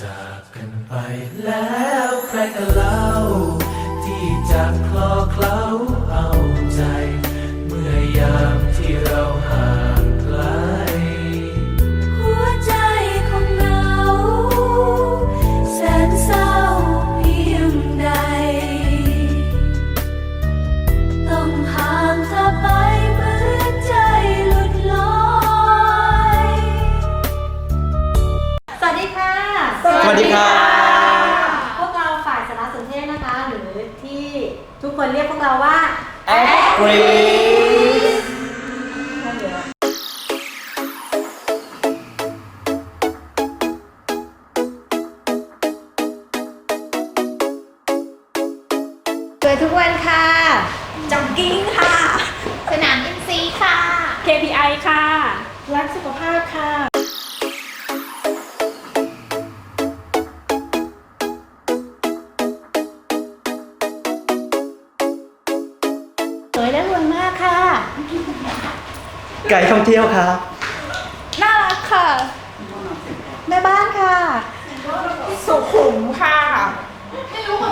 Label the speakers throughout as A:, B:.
A: จากกันไปแล้
B: วใครกันเล่า ที่จะคลอเคล้าเอาใจ เมื่อยา
C: วัสดีค
D: รับ
C: พวกเราฝ่ายสารสนเทศนะคะ หรือที่ทุกคนเรียกพวกเราว่า
D: แอดกรีน
C: สวยทุกวันค่ะ
E: จ็อกกิ้งค่ะ สนามอินซีค่ะ KPI ค่ะ รักสุขภาพค่ะ
C: วยและรวยมากค่ะ
D: ไกด์ท่องเที่ยวครับ
E: น่ารักค่ะ
C: แม่บ้านค่ะ
E: สุขุมค่ะ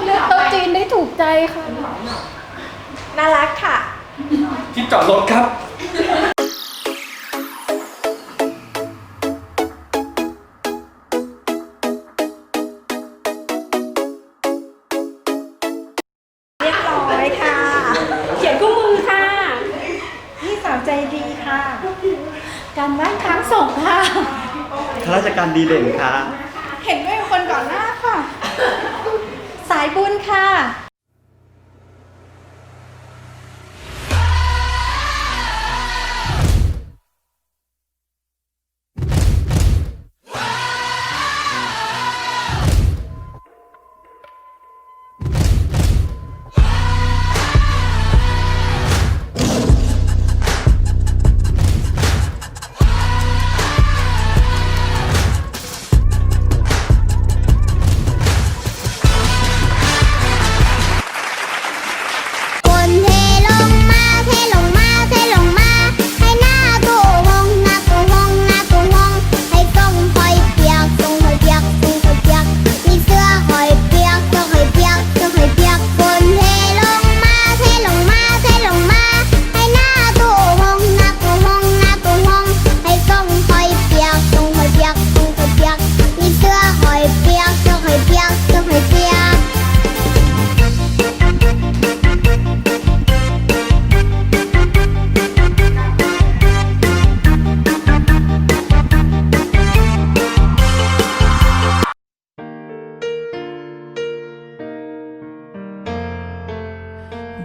C: เลือกโต๊ะจีนได้ถูกใจค่ะ
E: น่ารักค่ะ
D: ที่จอดรถครับ
C: ใจดีค่ะ การบ้านค้างส่งค่ะ
D: ข้าราชการดีเด่นครับ
E: เห็นด้วยกับคนก่อนหน้าค่ะ
C: สายบุญค่ะ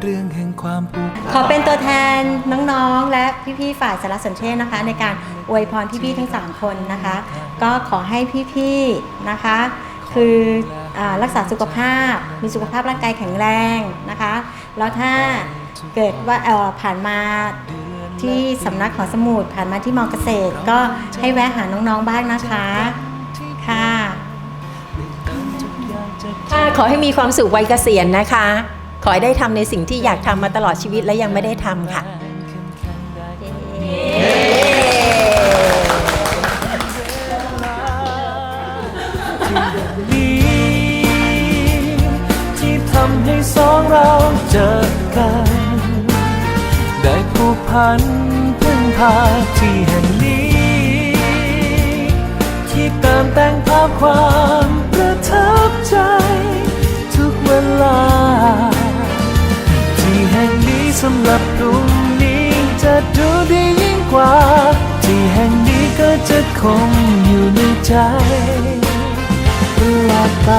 A: รื่องแห่งความผูก
C: ขอเป็นตัวแทนน้องๆ และพี่ๆ ฝ่ายสารสนเทศนะคะ ในการอวยพรพี่ๆ ทั้ง 3 คนนะคะ ก็ขอให้พี่ๆ นะคะ คืออารักษาสุขภาพ มีสุขภาพร่างกายแข็งแรงนะคะ แล้วถ้าเกิดว่าเอ่อผ่านมาที่สำนักหอสมุดผ่านมาที่มอเกษตร ก็ให้แวะหาน้องๆ บ้างนะคะ ค่ะ
F: ค่ะขอให้มีความสุขวัยเกษียณนะคะ ขอให้ได้ทำในสิ่งที่อยากทำมาตลอดชีวิตและยังไม่ได้ทำค่ะ
A: ที่ทำให้สองเราเจอกัน ได้ผูกพันพึ่งพาที่แห่งนี้ คงอยู่ในใจตลอดไป